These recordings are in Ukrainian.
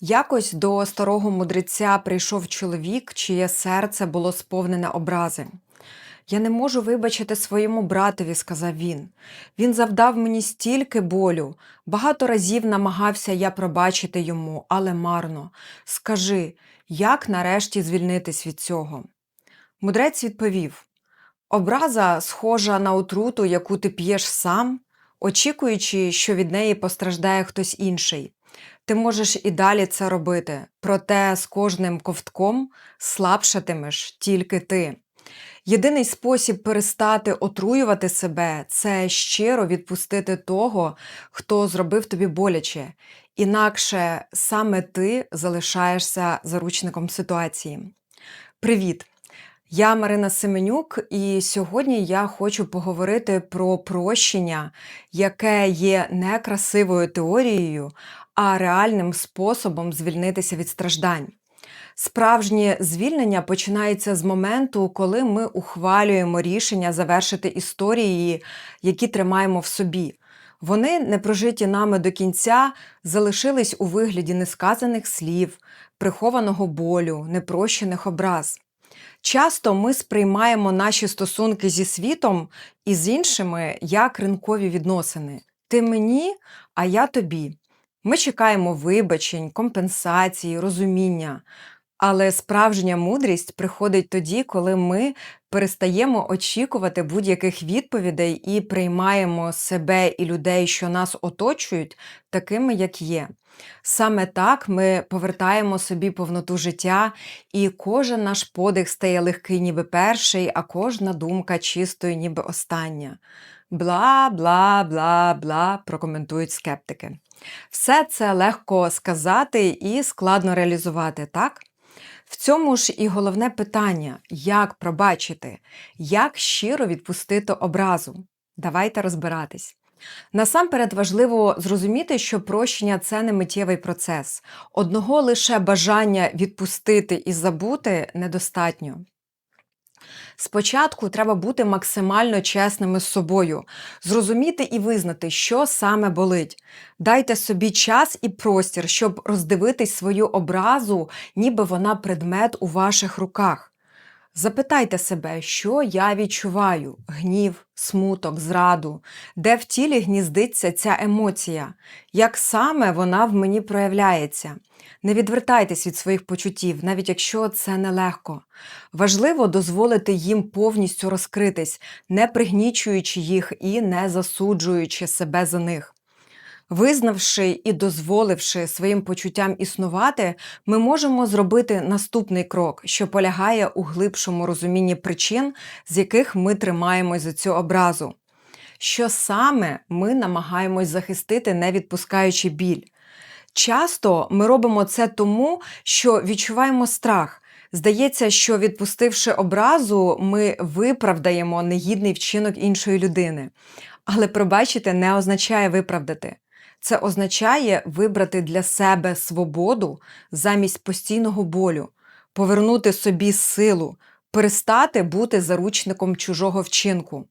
Якось до старого мудреця прийшов чоловік, чиє серце було сповнене образи. Я не можу вибачити своєму братові, сказав він. Він завдав мені стільки болю. Багато разів намагався я пробачити йому, але марно. Скажи, як нарешті звільнитись від цього? Мудрець відповів: Образа схожа на отруту, яку ти п'єш сам, очікуючи, що від неї постраждає хтось інший. Ти можеш і далі це робити, проте з кожним ковтком слабшатимеш тільки ти. Єдиний спосіб перестати отруювати себе це щиро відпустити того, хто зробив тобі боляче, інакше саме ти залишаєшся заручником ситуації. Привіт! Я Марина Семенюк, і сьогодні я хочу поговорити про прощення, яке є не красивою теорією, а реальним способом звільнитися від страждань. Справжнє звільнення починається з моменту, коли ми ухвалюємо рішення завершити історії, які тримаємо в собі. Вони, не прожиті нами до кінця, залишились у вигляді несказаних слів, прихованого болю, непрощених образ. Часто ми сприймаємо наші стосунки зі світом і з іншими як ринкові відносини. Ти мені, а я тобі. Ми чекаємо вибачень, компенсації, розуміння. Але справжня мудрість приходить тоді, коли ми перестаємо очікувати будь-яких відповідей і приймаємо себе і людей, що нас оточують, такими, як є. Саме так ми повертаємо собі повноту життя, і кожен наш подих стає легкий, ніби перший, а кожна думка чистою, ніби остання. Бла, бла, бла, бла, прокоментують скептики. Все це легко сказати і складно реалізувати, так? В цьому ж і головне питання, як пробачити, як щиро відпустити образу. Давайте розбиратись. Насамперед важливо зрозуміти, що прощення це не миттєвий процес. Одного лише бажання відпустити і забути недостатньо. Спочатку треба бути максимально чесними з собою, зрозуміти і визнати, що саме болить. Дайте собі час і простір, щоб роздивитись свою образу, ніби вона предмет у ваших руках. Запитайте себе, що я відчуваю: гнів, смуток, зраду, де в тілі гніздиться ця емоція, як саме вона в мені проявляється. Не відвертайтесь від своїх почуттів, навіть якщо це нелегко. Важливо дозволити їм повністю розкритись, не пригнічуючи їх і не засуджуючи себе за них. Визнавши і дозволивши своїм почуттям існувати, ми можемо зробити наступний крок, що полягає у глибшому розумінні причин, з яких ми тримаємось за цю образу. Що саме ми намагаємось захистити, не відпускаючи біль. Часто ми робимо це тому, що відчуваємо страх. Здається, що відпустивши образу, ми виправдаємо негідний вчинок іншої людини. Але пробачити не означає виправдати. Це означає вибрати для себе свободу замість постійного болю, повернути собі силу, перестати бути заручником чужого вчинку.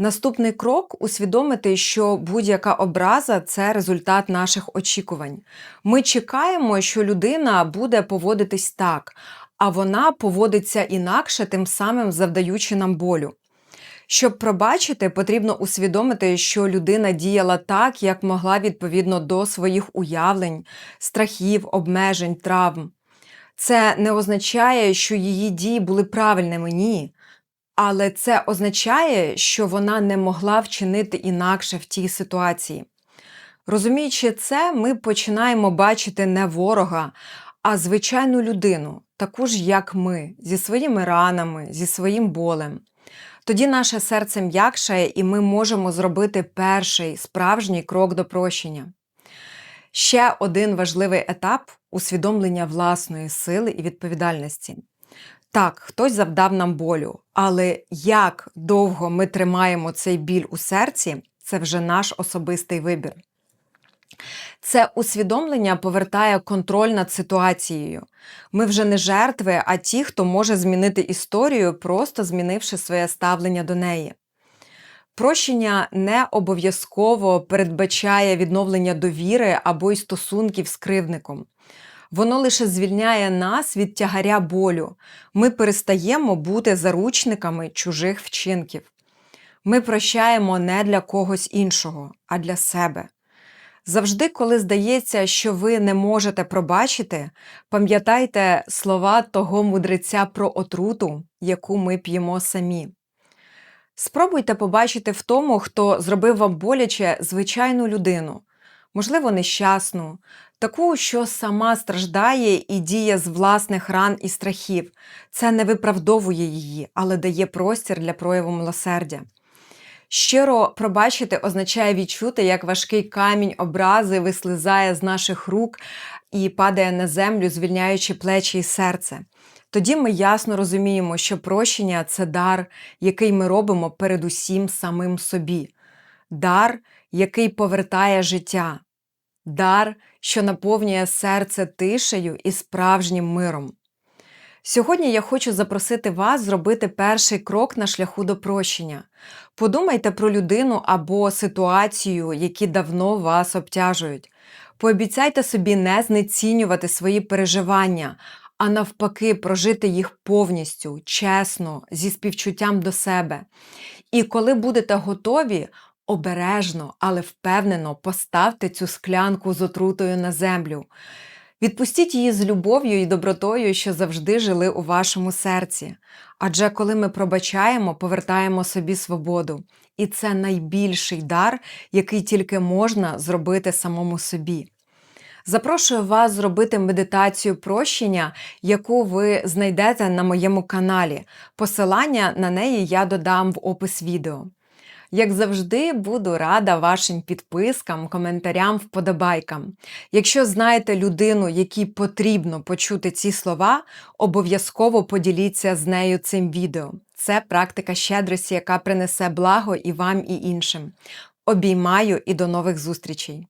Наступний крок усвідомити, що будь-яка образа це результат наших очікувань. Ми чекаємо, що людина буде поводитись так, а вона поводиться інакше, тим самим завдаючи нам болю. Щоб пробачити, потрібно усвідомити, що людина діяла так, як могла відповідно до своїх уявлень, страхів, обмежень, травм. Це не означає, що її дії були правильними, ні. Але це означає, що вона не могла вчинити інакше в тій ситуації. Розуміючи це, ми починаємо бачити не ворога, а звичайну людину, таку ж, як ми, зі своїми ранами, зі своїм болем. Тоді наше серце м'якшає, і ми можемо зробити перший справжній крок до прощення. Ще один важливий етап усвідомлення власної сили і відповідальності. Так, хтось завдав нам болю, але як довго ми тримаємо цей біль у серці, це вже наш особистий вибір. Це усвідомлення повертає контроль над ситуацією. Ми вже не жертви, а ті, хто може змінити історію, просто змінивши своє ставлення до неї. Прощення не обов'язково передбачає відновлення довіри або й стосунків з кривдником. Воно лише звільняє нас від тягаря болю. Ми перестаємо бути заручниками чужих вчинків. Ми прощаємо не для когось іншого, а для себе. Завжди, коли здається, що ви не можете пробачити, пам'ятайте слова того мудреця про отруту, яку ми п'ємо самі. Спробуйте побачити в тому, хто зробив вам боляче звичайну людину, можливо, нещасну, таку, що сама страждає і діє з власних ран і страхів. Це не виправдовує її, але дає простір для прояву милосердя. Щиро пробачити означає відчути, як важкий камінь образи вислизає з наших рук і падає на землю, звільняючи плечі і серце. Тоді ми ясно розуміємо, що прощення це дар, який ми робимо передусім самим собі, дар, який повертає життя, дар, що наповнює серце тишею і справжнім миром. Сьогодні я хочу запросити вас зробити перший крок на шляху до прощення. Подумайте про людину або ситуацію, які давно вас обтяжують. Пообіцяйте собі не знецінювати свої переживання, а навпаки, прожити їх повністю, чесно, зі співчуттям до себе. І коли будете готові, обережно, але впевнено поставте цю склянку з отрутою на землю. Відпустіть її з любов'ю і добротою, що завжди жили у вашому серці. Адже коли ми пробачаємо, повертаємо собі свободу. І це найбільший дар, який тільки можна зробити самому собі. Запрошую вас зробити медитацію прощення, яку ви знайдете на моєму каналі. Посилання на неї я додам в опис відео. Як завжди, буду рада вашим підпискам, коментарям, вподобайкам. Якщо знаєте людину, якій потрібно почути ці слова, обов'язково поділіться з нею цим відео. Це практика щедрості, яка принесе благо і вам, і іншим. Обіймаю і до нових зустрічей!